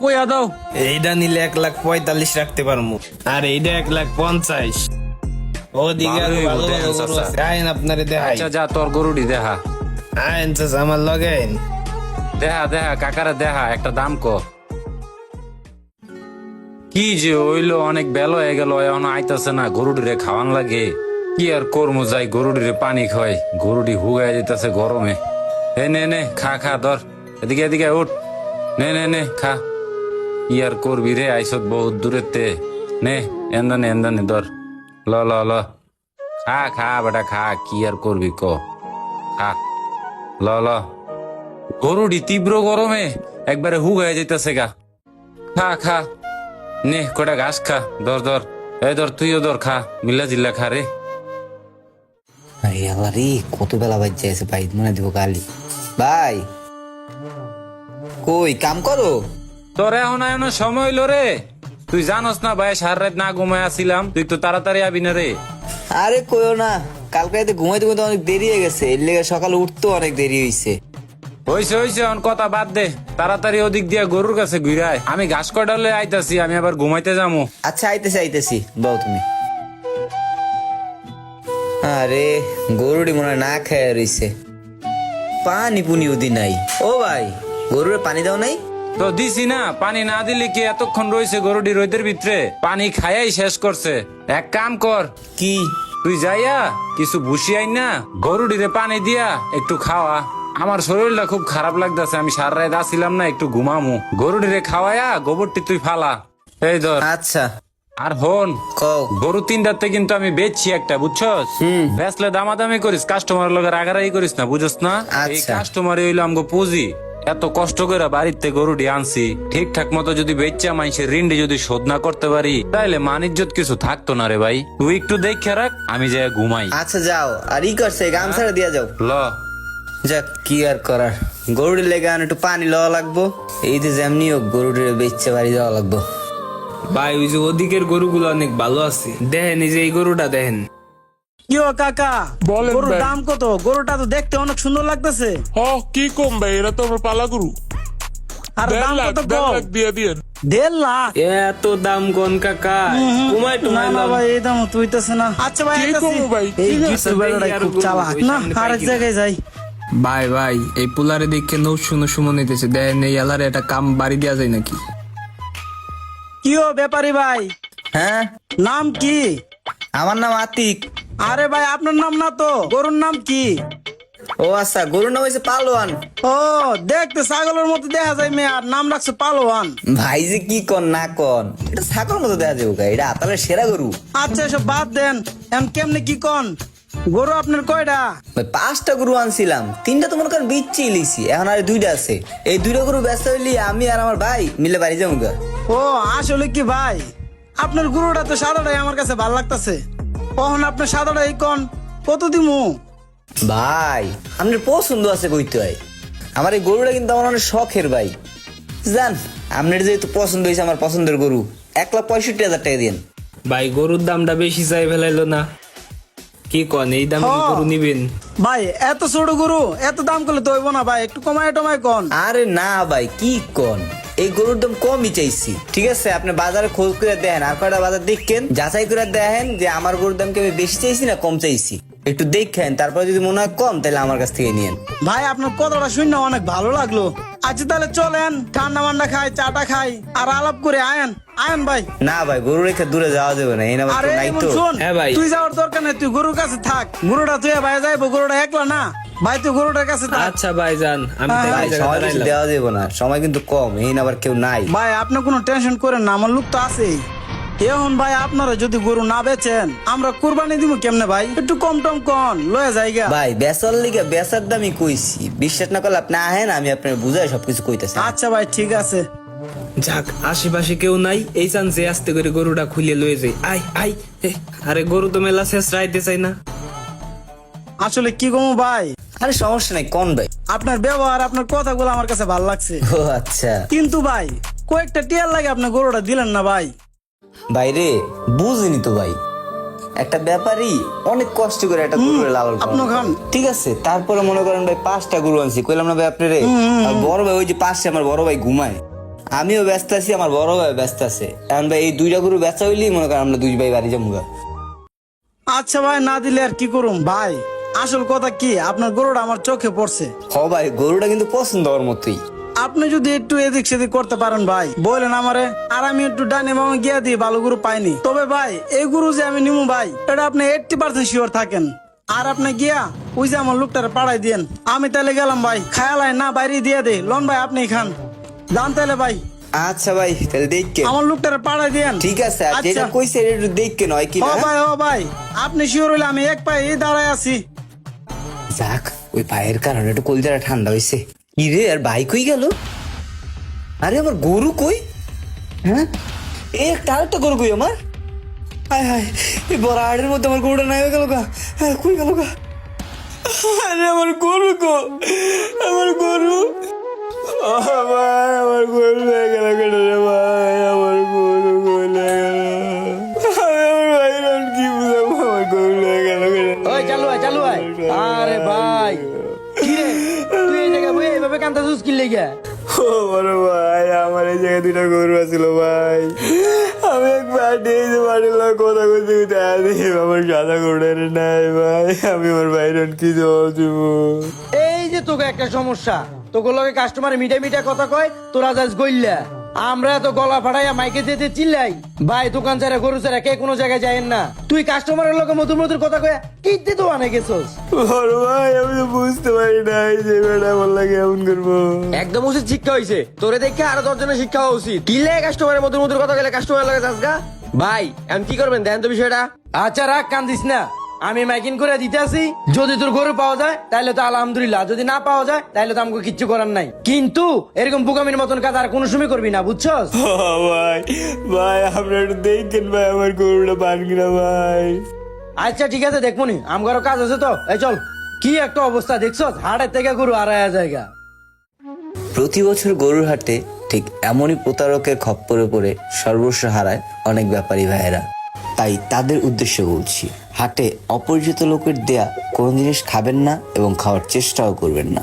কইয়া দাও। এইটা নিলে এক লাখ পঁয়তাল্লিশ রাখতে পারব আর এইটা এক লাখ পঞ্চাশ। ওদিকে আরও ভালো ভালো গরু আছে। আইন আপনারে দেখাই। আচ্ছা যা তোর গরুটি দেখা আইন চাচা আমার লগে আইন। দেখা দেখা কাকারে দেখা একটা দাম ক। কি যে হইল অনেক বেল হয়ে গেল এখন আইতাছে না গরুটিরে খাওয়ান লাগে। কি আর করমু যাই গরুটিরে পানি খাওয়াই। গরুটি হুগাই দিতেছে গরমে। এ নে নে খা খা ধর। এদিকে এদিকে উঠ। নে নে নে খা। কি আর করবি রে আইসত বহুত দূরের তে নে, এন্দানে এন্দানে ধর। ল ল ল। খা খা, বেটা, খা, কি আর করবি ক। খা। ল ল। গরুটি তীব্র গরমে একবারে হুগায় যাইতেছে গা। খা খা। নে, কটা ঘাস খা। ধর ধর এই ধর তুইও ধর খা। মিল্লা জিল্লা খা রে আরে আবার কত বেলা বাজছে আছে ভাই। মনে দিব কালি। ভাই। কই, কাম করো? তোর এখন এখন সময় হইল রে। তুই জানোস না ভাই সার রাত না ঘুমায় আসিলাম। তুই তো তাড়াতাড়ি আবি না রে। আরে কইও না কালকে রাতে ঘুমাইতে ঘুমাইতে অনেক দেরি হয়ে গেছে। এর লেগে সকালে উঠতেও অনেক দেরি হইছে। হইছে হইছে এখন কথা বাদ দে। তাড়াতাড়ি ওদিক দিয়ে গরুর কাছে ঘুরায়। আমি ঘাস কটালে আইতাছি আমি আবার ঘুমাইতে যাব আচ্ছা আইতেছি আইতেছি। বউ তুমি। আরে গরুটি মনে হয় না খেয়ে রইছে। পানি পুনি উদি নাই। ও ভাই গরুরে পানি দাও নাই? তো দিছি না পানি না দিলে কি এতক্ষণ রয়েছে গরুটি রোদের ভিতরে? পানি খাইয়াই শেষ করছে। এক কাম কর। কি? তুই যাইয়া কিছু ভুসি আই না গরুটিরে পানি দিয়া একটু খাওয়া। আমার শরীরটা খুব খারাপ লাগতেছে আমি সারা রাত আসিলাম না একটু ঘুমামু। গরুটিরে খাওয়ায়া গোবরটি তুই ফালা। এই ধর। আচ্ছা। আর হন গরু তিনটাতে কিন্তু আমি বেচছি একটা বুঝছস? বেচলে দামাদামি করিস কাস্টমার লগে রাগারাগি করিস না বুঝছস না? এই আচ্ছা। কাস্টমার হইল আমগো পুঁজি। এত কষ্ট করে বাড়িতে গরুটি আনছি। ঠিকঠাক মতো যদি বেচা মানুষের ঋণটি যদি শোধ না করতে পারি তাইলে মানিজ্যত কিছু থাকতো না রে ভাই। তুই একটু দেখে রাখ আমি যাই ঘুমাই। আচ্ছা যাও। আর ই করছে গামছাড়া দিয়া যাও। ল। যাক কি আর করার? গরুটির লেগে আর একটু পানি লওয়া লাগবো। এই যে যেমনি হোক গরুটির বেচছে বাড়ি যাওয়া লাগবো। ভাই ওই যে ওদিকের গরুগুলো অনেক ভালো আছে। দেখেন এই যে এই গরুটা দেখেন। কি কাকা বলেন গরুর ভাই। দাম কত? গরুটা তো দেখতে অনেক সুন্দর লাগতেছে। হ কি কম ভাই? এরা তো আমার পালা গুরু। আর দেড় দাম লাখ কত দেড় কম? লাখ দিয়ে দিয়েন। দেড় লাখ? এত দাম গন কাকা? কুমাই না টুমাই না ভাই এই দাম তুইতেছে না। আচ্ছা ভাই কি কমু ভাই? এই ঠিক আছে, গিট্টু বেটাটা দেখি আর খুব গরু চালাক। ওই না সামনে আরেক পাইকি জায়গায় যাই। ভাই ভাই এই পুলারে দেখে নৌ শুনো শুনো নিতেছে। দেন এই এলারে একটা কাম বাড়ি দেওয়া যায় নাকি? কি ও ব্যাপারী ভাই? হ্যাঁ? নাম কি? আমার নাম আতিক। আরে ভাই আপনার নাম না তো? গরুর নাম কি? ও আচ্ছা গরুর নাম হয়েছে পালোয়ান। ও দেখতে ছাগলের মতো দেখা যায় মেয়ে আর নাম রাখছে পালোয়ান। ভাই যে কি কন না কন এটা ছাগল মতো দেখা যাব এটা আতালের সেরা গরু। আচ্ছা এসব বাদ দেন। এখন কেমনে কি কন? গরু আপনার কয়টা? ভাই পাঁচটা গরু আনছিলাম তিনটা তো মনে করেন বিচ্ছি লিছি এখন আর দুইটা আছে। এই দুইটা গরু ব্যস্ত হইলি আমি আর আমার ভাই মিলে বাড়ি যাব ও আসলে কি ভাই? আপনার গরুটা তো সাদাটাই আমার কাছে ভালো লাগতাছে। কখন আপনার সাদাটাই কন? কত দিমু? ভাই আপনার পছন্দ আছে কইতে হয়। আমার এই গরুটা কিন্তু আমার অনেক শখের ভাই। জান আপনার যেহেতু পছন্দ হয়েছে আমার পছন্দের গরু এক লাখ পঁয়ষট্টি হাজার টাকা দিন ভাই গরুর দামটা বেশি চাই ফেলাইলো না। কি কন এই দামে কি গরু নিবেন? ভাই এত ছোট গরু এত দাম করলে তো হইব না ভাই একটু কমায় টমায় কন। আরে না ভাই কি কন? এই গরুর দাম কমই চাইছি। ঠিক আছে আপনি বাজারে খোঁজ করে দেখেন আর কয়টা বাজার দেখেন যাচাই করে দেখেন যে আমার গরুর দাম কি আমি বেশি চাইছি না কম চাইছি। একটু দেখেন তারপর যদি মনে হয় কম তাহলে আমার কাছ থেকে নিয়েন। ভাই আপনার কথাটা শুনে অনেক ভালো লাগল। আচ্ছা তাহলে চলেন ঠান্ডা মান্ডা খাই চাটা খাই আর আলাপ করে আয়েন। আয়েন ভাই। না ভাই গরু রেখে দূরে যাওয়া যাবে না এই নাম্বার আরে নাই তো। শোন হ্যাঁ ভাই। তুই যাওয়ার দরকার নেই তুই গরুর কাছে থাক। গরুটা তুই ভাই যাইবো গরুটা একলা না। ভাই তুই গরুটার কাছে আচ্ছা ভাই যান আমি হ্যাঁ, ভাই সময় দাঁড়াইলাম। দেওয়া যাবে না। সময় কিন্তু কম এই নাম্বার কেউ নাই। ভাই আপনি কোনো টেনশন করেন না আমার লোক তো আছেই। এখন ভাই আপনারা যদি গরু না বেচেন আমরা কুরবানি দিব কেমনে ভাই? একটু কম টম কন লয়ে যাইগা। ভাই বেচার লিগে বেচার দামই কইছি। বিশ্বাস না করলে আপনি আহেন আমি আপনার বুঝাই সবকিছু কইতেছি। আচ্ছা ভাই ঠিক আছে। যাক আশেপাশে কেউ নাই এই চান্সে আস্তে করে গরুটা খুলে লয়ে যাই। আই আই আরে গরু তো মেলা শেষ রাইতে চাই না। আসলে কি গমু ভাই? আরে সমস্যা নাই কোন ভাই? আপনার ব্যবহার আপনার কথাগুলো আমার কাছে ভালো লাগছে। ও আচ্ছা। কিন্তু ভাই কয়েকটা টিয়ার লাগে আপনি গরুটা দিলেন না ভাই। ভাই রে বুঝিনি তো ভাই। একটা ব্যাপারই অনেক কষ্ট করে একটা গরু লালন খান। ঠিক আছে তারপরে মনে করেন ভাই পাঁচটা গরু আনছি। কইলাম না ভাই আপনি রে আর বড় ভাই ওই যে পাশে আমার বড় ভাই ঘুমায়। আমিও ব্যস্ত আছি আমার বড় ভাই ব্যস্ত আছে। এখন ভাই এই দুইটা গরু বেচা হইলেই মনে করেন আমরা দুই ভাই বাড়ি যাব আচ্ছা ভাই না দিলে আর কি করুম? ভাই আসল কথা কি? আপনার গরুটা আমার চোখে পড়ছে। হ ভাই গরুটা কিন্তু পছন্দ হওয়ার মতোই। আপনি যদি একটু এদিক সেদিক করতে পারেন ভাই বলেন আমারে আর আমি একটু ডানে মামা গিয়া দিই ভালো গরু পাইনি। তবে ভাই এই গরু যে আমি নিমু ভাই এটা আপনি এইটটি পার্সেন্ট শিওর থাকেন। আর আপনি গিয়া ওই যে আমার লোকটারে পাড়াই দিয়েন। আমি তাহলে গেলাম ভাই খায়ালাই না বাইরে দিয়ে দে। লন ভাই আপনি খান। যান তাহলে ভাই। আচ্ছা ভাই তাহলে দেখকে আমার লোকটারে পাড়াই দিয়েন। ঠিক আছে আর যেটা আচ্ছা। কইছে একটু দেখকে নয় কি ও না? ভাই ও ভাই। আপনি শিওর হইলে আমি এক পায়ে দাঁড়ায় আছি। যাক, ওই পায়ের কারণে একটু কলজাটা ঠান্ডা হয়েছে ইরে আর ভাই কই গেল? আরে, আমার গরু কই? হ্যাঁ? এ, একটা আরেকটা গরু কই আমার? হায় হায়, এই বড় আড়ের মধ্যে আমার গরুটা নাই হয়ে গেল গা। হ্যাঁ কই গেল গা? আরে, আমার গরু কো? আমার গরু? আমার গরু হয়ে গেল ভাই, আমার কান্তা জুস ও বড় ভাই আমার এই জায়গায় দুটা গরু আছিল ভাই। আমি একবার নিয়ে যে বাড়ির লোক কথা কইতে কইতে আদি আমার সাদা গরুটা নাই ভাই। আমি আমার বাইরে কি দেব? এই যে তোকে একটা সমস্যা তোকে লগে কাস্টমারে মিঠা মিঠা কথা কয় তোরা যাস গইল্লা। আমরা এত গলা ফাটাইয়া মাইকে যেতে চিল্লাই। ভাই দোকান ছাড়া গরু ছাড়া কে কোনো জায়গায় যায়েন না। তুই কাস্টমারের লগে মধুর মধুর কথা কয়া কিনতে তো আনে গেছস? বড় ভাই আমি তো বুঝতে পারি নাই যে বেটা লাগে এমন করব। একদম উচিত শিক্ষা হয়েছে তোরে দেখে আরও দশজনের শিক্ষা হওয়া উচিত। কিনলে কাস্টমারের মধুর মধুর কথা গেলে কাস্টমারের লগে যাস ভাই আমি কি করবেন? দেন তো বিষয়টা। আচ্ছা রাখ কান্দিস না। আমি মাইকিং করে দিতে আসি যদি তোর গরু পাওয়া যায় তাহলে তো আলহামদুলিল্লাহ। যদি না পাওয়া যায় তাহলে তো আমাকে কিচ্ছু করার নাই। কিন্তু এরকম বুকামির মতন কাজ আর কোনো সময় করবি না বুঝছস? ভাই ভাই আপনারা একটু দেখেন ভাই আমার গরুটা পান কিনা ভাই। আচ্ছা ঠিক আছে দেখবনি আমগারও কাজ আছে তো। এই চল কি একটা অবস্থা দেখছস? হাটের থেকে গরু আড়াইয়া জায়গা। প্রতি বছর গরুর হাটে ঠিক এমনই প্রতারকের খপ্পরে পড়ে সর্বস্ব হারায় অনেক ব্যাপারী ভাইয়েরা। তাই তাদের উদ্দেশ্যে বলছি হাটে অপরিচিত লোকের দেয়া কোনো জিনিস খাবেন না এবং খাওয়ার চেষ্টাও করবেন না।